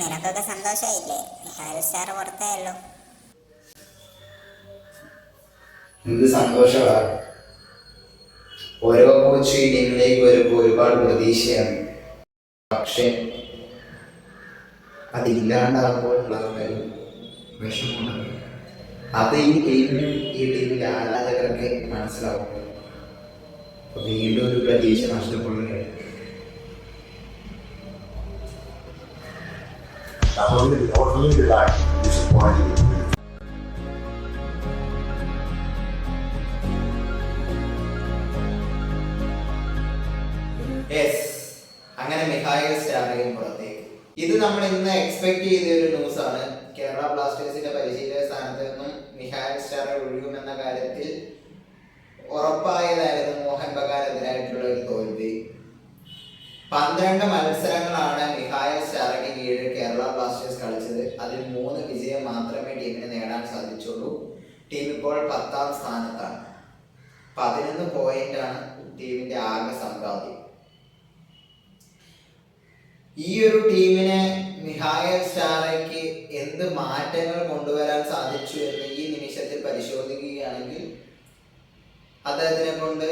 നിനക്കൊക്കെ സന്തോഷമായില്ലേ? Five star പുറത്തായല്ലോ. എന്ത് സന്തോഷമാണ് ഓരോ കോച്ച് ഈ ടീമിലേക്ക് വരുമ്പോൾ ഒരുപാട് പ്രതീക്ഷയാണ്. പക്ഷേ അതില്ലാണ്ടാകുമ്പോൾ അത് ഈ ടീമിനും ഈ ടീമിലെ ആരാധകർക്ക് മനസ്സിലാവും. വീണ്ടും ഒരു പ്രതീക്ഷ നഷ്ടപ്പെടുകയാണ് I believe, I believe that I disappointed അങ്ങനെ മിഹായിൽ സ്റ്റാർലിംഗ് പുറത്തേക്ക്. ഇത് നമ്മൾ ഇന്ന് എക്സ്പെക്ട് ചെയ്ത ഒരു ന്യൂസ് ആണ്. കേരള ബ്ലാസ്റ്റേഴ്സിന്റെ പരിശീലക സ്ഥാനത്ത് നിന്നും മിഹായിൽ സ്റ്റാർ ഒഴിയുമെന്ന കാര്യത്തിൽ ഉറപ്പായതായിരുന്നു പന്ത്രണ്ട് മത്സരങ്ങളാണ് മിഹായൽ സ്റ്റാറിന് കീഴിൽ കേരള ബ്ലാസ്റ്റേഴ്സ് കളിച്ചത്. അതിൽ മൂന്ന് വിജയം മാത്രമേ ടീമിന് നേടാൻ സാധിച്ചുള്ളൂ. ടീം ഇപ്പോൾ പത്താം സ്ഥാനത്താണ്. പതിനൊന്ന് പോയിന്റ് ആണ് ടീമിന്റെ ആകെ സമ്പാദ്യം ഈ ഒരു ടീമിനെ മിഹായൽ സ്റ്റാറയ്ക്ക് എന്ത് മാറ്റങ്ങൾ കൊണ്ടുവരാൻ സാധിച്ചു എന്ന് ഈ നിമിഷത്തിൽ പരിശോധിക്കുകയാണെങ്കിൽ അദ്ദേഹത്തിനെ കൊണ്ട്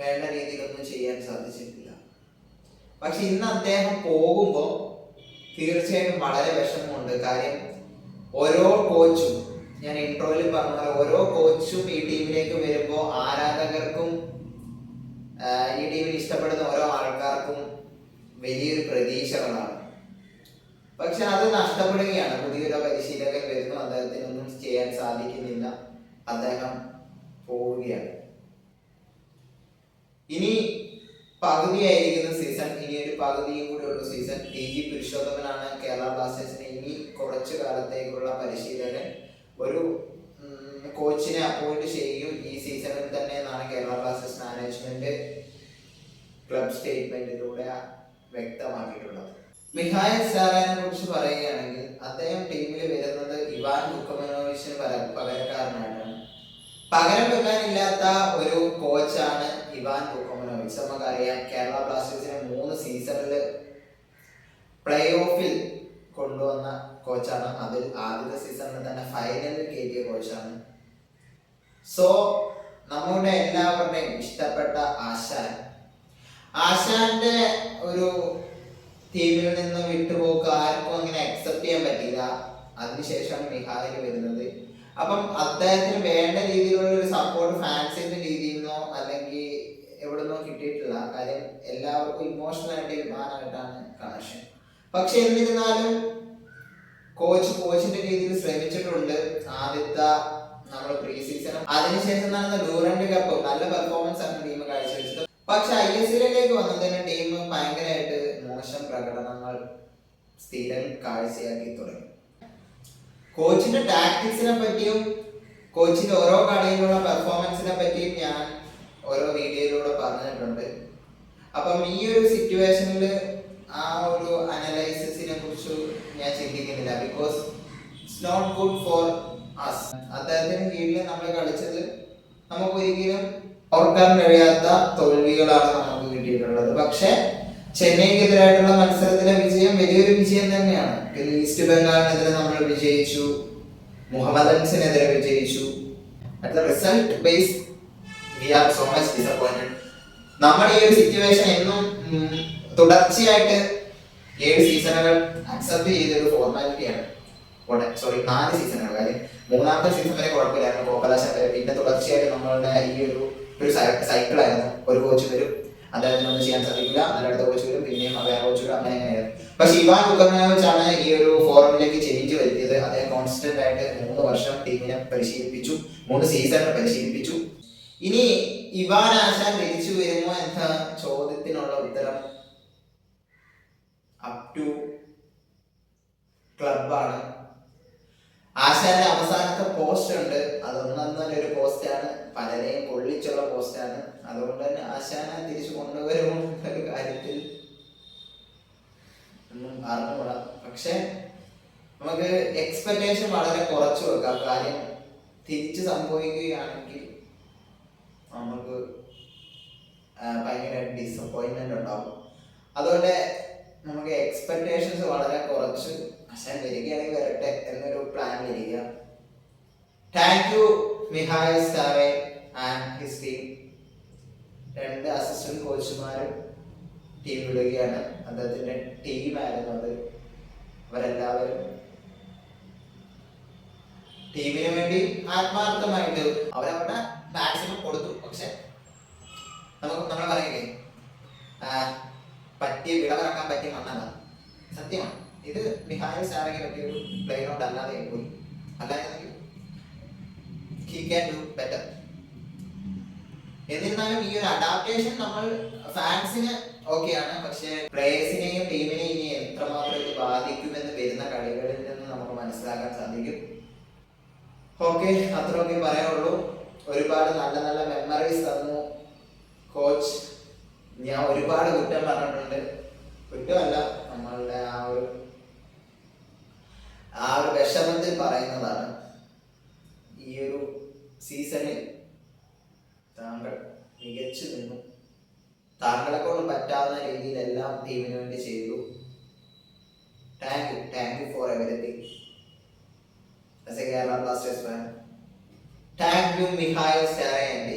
വേണ്ട രീതിയിലൊന്നും ചെയ്യാൻ സാധിച്ചിട്ടില്ല. പക്ഷെ ഇന്ന് അദ്ദേഹം പോകുമ്പോൾ തീർച്ചയായും വളരെ വിഷമമുണ്ട്. കാര്യം ഓരോ കോച്ചും ഞാൻ ഇൻട്രോയിൽ പറഞ്ഞ ഓരോ കോച്ചും ഈ ടീമിലേക്ക് വരുമ്പോൾ ആരാധകർക്കും ഈ ടീമിൽ ഇഷ്ടപ്പെടുന്ന ഓരോ ആൾക്കാർക്കും വലിയൊരു പ്രതീക്ഷകളാണ്. പക്ഷെ അത് നഷ്ടപ്പെടുകയാണ്. പുതിയൊരു പരിശീലകൻ വരുന്നു അദ്ദേഹത്തിനൊന്നും ചെയ്യാൻ സാധിക്കുന്നില്ല. അദ്ദേഹം പോവുകയാണ്. ഇനി ഒരു പകുതിയും ഉള്ള. സീസൺ ടി ജി പുരുഷോത്തമനാണ് കേരള ബ്ലാസ്റ്റേഴ്സിന് ഇനി കുറച്ചു കാലത്തേക്കുള്ള പരിശീലകൻ. ഒരു കോച്ചിനെ അപ്പോയിന്റ് ചെയ്യും ഈ സീസണിൽ തന്നെ എന്നാണ് കേരള ബ്ലാസ്റ്റേഴ്സ് മാനേജ്മെന്റ് ക്ലബ് സ്റ്റേറ്റ്മെന്റിലൂടെ വ്യക്തമാക്കിയിട്ടുള്ളത്. മിഹായ സാറാനെ കുറിച്ച് പറയുകയാണെങ്കിൽ അദ്ദേഹം ടീമിൽ വരുന്നത് ഇവാൻ ബുക്കമനോവിച്ചിന് പകരക്കാരനാണ് പകരം വെക്കാനില്ലാത്ത ഒരു കോച്ചാണ് ഇവാൻ ബുക്കമനോവിച്ച് നമുക്കറിയാം കേരള ബ്ലാസ്റ്റേഴ്സിനെ മൂന്ന് സീസണിൽ പ്ലേ ഓഫിൽ കൊണ്ടുവന്ന കോച്ചാണ് അതിൽ ആദ്യത്തെ സീസണിൽ തന്നെ ഫൈനലിൽ കയറ്റിയ കോച്ചാണ് സോ നമ്മുടെ എല്ലാവരുടെയും ഇഷ്ടപ്പെട്ട ആശാൻ. ആശാന്റെ ഒരു ടീമിൽ നിന്ന് വിട്ടുപോക്ക് ആർക്കും അങ്ങനെ അക്സെപ്റ്റ് ചെയ്യാൻ പറ്റില്ല അതിനുശേഷമാണ് മിഹായിൽ വരുന്നത്. അപ്പം അദ്ദേഹത്തിന് വേണ്ട രീതിയിലുള്ള ഒരു സപ്പോർട്ട് ഫാൻസിന്റെ രീതിയിൽ നിന്നോ അല്ലെങ്കിൽ എവിടെ നിന്നോ കിട്ടിയിട്ടില്ല കാര്യം എല്ലാവർക്കും ഇമോഷണൽ ആയിട്ട് ഇവാനായിട്ടാണ് കണക്ഷൻ പക്ഷെ എന്നിരുന്നാലും കോച്ച് കോച്ചിന്റെ രീതിയിൽ ശ്രമിച്ചിട്ടുണ്ട്. ആദ്യത്തെ നമ്മൾ പ്രീ സീസൺ അതിനുശേഷം നടന്ന ഡൂറന്റ് കപ്പ് നല്ല പെർഫോമൻസ് ആണ് ടീം കാഴ്ചവെച്ചത്. പക്ഷെ ഐ എസ് എല്ലിലേക്ക് വന്നതിന് ടീം ഭയങ്കരമായിട്ട് മോശം പ്രകടനങ്ങൾ സ്ഥിരം കാഴ്ചയാക്കി തുടങ്ങി. കോച്ചിന്റെ ടാക്ടിക്സിനെ പറ്റിയും കോച്ചിന്റെ ഓരോ കളിയിലുള്ള പെർഫോമൻസിനെ പറ്റിയും ഞാൻ ഓരോ വീഡിയോയിലൂടെ പറഞ്ഞിട്ടുണ്ട്. അപ്പം ഈ ഒരു സിറ്റുവേഷനിൽ ആ ഒരു അനലൈസിസിനെ കുറിച്ച് ഞാൻ ചിന്തിക്കുന്നില്ല. Because it's not good for us അദ്ദേഹത്തിന് കീഴിൽ നമ്മൾ കളിച്ചത് നമുക്ക് ഒരിക്കലും ഓർക്കാൻ കഴിയാത്ത തോൽവികളാണ് നമുക്ക് കിട്ടിയിട്ടുള്ളത്. പക്ഷെ ചെന്നൈക്കെതിരായിട്ടുള്ള മത്സരത്തിലെ വിജയം വലിയൊരു വിജയം തന്നെയാണ്. പിന്നെ ഈസ്റ്റ് ബംഗാളിനെതിരെ നമ്മൾ വിജയിച്ചു. മുഹമ്മദൻസിനെതിരെ വിജയിച്ചു. At the result base we are so much disappointed നമ്മൾ ഈ ഒരു സിറ്റുവേഷൻ എന്നും തുടർച്ചയായിട്ട് ഏഴ് സീസണുകൾ അക്സെപ്റ്റ് ചെയ്ത ഒരു ഫോർമാലിറ്റിയാണ് സോറി നാല് സീസണുകൾ. കാര്യം മൂന്നാമത്തെ സീസൺ വരെ കുഴപ്പമില്ലായിരുന്നു. കോപ്പലാശം വരെ പിന്നെ തുടർച്ചയായിട്ട് നമ്മളുടെ ഈ ഒരു ഒരു സൈക്കിൾ ആയിരുന്നു. ഒരു കോച്ച് വരും അദ്ദേഹത്തിനൊന്നും ചെയ്യാൻ സാധിക്കില്ല അടുത്ത കോച്ച് വരും പിന്നെയും വേറെ കോച്ച് വരും അങ്ങനെ അങ്ങനെയായിരുന്നു പക്ഷെ ഇവാൻ കുക്കറിനാണ് ഈ ഒരു ഫോറമിലേക്ക് ചേഞ്ച് വരുത്തിയത്. അദ്ദേഹം കോൺസ്റ്റന്റ് ആയിട്ട് മൂന്ന് വർഷം ടീമിനെ പരിശീലിപ്പിച്ചു മൂന്ന് സീസണിനെ പരിശീലിപ്പിച്ചു. ഇനി ഇവാൻ ആശാൻ തിരിച്ചു വരുമോ എന്ന ചോദ്യത്തിനുള്ള ഉത്തരം അപ് ടു ക്ലബാണ് ആശാന്റെ അവസാനത്തെ പോസ്റ്റ് ഉണ്ട്. അത് ഒന്നൊന്നര ഒരു പോസ്റ്റാണ് പലരെയും കൊള്ളിച്ചുള്ള പോസ്റ്റാണ് അതുകൊണ്ട് തന്നെ ആശാനെ തിരിച്ചു കൊണ്ടുവരുമോ എന്നൊരു കാര്യത്തിൽ ഒന്നും അറിഞ്ഞുകൂടാ. പക്ഷെ നമുക്ക് എക്സ്പെക്ടേഷൻ വളരെ കുറച്ച് വെക്കാം. കാര്യം തിരിച്ച് സംഭവിക്കുകയാണെങ്കിൽ നമുക്ക് ഭയങ്കരമായിട്ട് ഡിസപ്പോയിൻമെന്റ് ഉണ്ടാവും. അതുകൊണ്ട് നമുക്ക് എക്സ്പെക്ടേഷൻസ് വളരെ കുറച്ച് അച്ഛൻ വരികയാണെങ്കിൽ വരട്ടെ എന്നൊരു പ്ലാനിലിരിക്കുക താങ്ക് യു മിഹായ് സാവേ ആൻഡ് ഹിസ് ടീം രണ്ട് അസിസ്റ്റന്റ് കോച്ചുമാരും ടീം വിടുകയാണ്. അദ്ദേഹത്തിന്റെ ടീമായിരുന്നു അത്. അവരെല്ലാവരും ടീമിന് വേണ്ടി ആത്മാർത്ഥമായിട്ട് അവരവരുടെ മാക്സിമം കൊടുത്തു. പക്ഷെ നമുക്ക് നമ്മൾ പറയില്ലേ പറ്റിയ വിളവിറക്കാൻ പറ്റിയ മണ്ണല്ല. സത്യമാണ്. ഇത് മിഹായ സാറയ്ക്ക് പറ്റിയ ഒരു പ്ലെയിനോട്ട് അല്ലാതെ പോയി. അല്ലായിരുന്നെങ്കിൽ ഹി ക്യാൻ ഡു ബെറ്റർ എന്നിരുന്നാലും ഈ ഒരു അഡാപ്റ്റേഷൻ നമ്മൾ ഫാൻസിന് ഓക്കെയാണ് പക്ഷെ പ്ലേയേഴ്സിനെയും ടീമിനെയും ഇനി എത്രമാത്രം ഇത് ബാധിക്കുമെന്ന് വരുന്ന കളികളിൽ നിന്ന് നമുക്ക് മനസ്സിലാക്കാൻ സാധിക്കും. ഓക്കെ അത്രയൊക്കെ പറയാനുള്ളൂ. ഒരുപാട് നല്ല നല്ല മെമ്മറീസ് തന്നു. കോച്ച് ഞാൻ ഒരുപാട് കുറ്റം പറഞ്ഞിട്ടുണ്ട്. കുറ്റമല്ല നമ്മളുടെ ആ ഒരു ആ ഒരു വിഷമത്തിൽ പറയുന്നതാണ്. ഈ ഒരു സീസണിൽ താങ്കൾ മികച്ചു നിന്നു. താങ്കളെ കൊണ്ട് പറ്റാവുന്ന രീതിയിലെല്ലാം ടീമിന് വേണ്ടി ചെയ്തു. Thank you thank you for everything Kerala blasters fan. Andrew Mikhail Sarayan.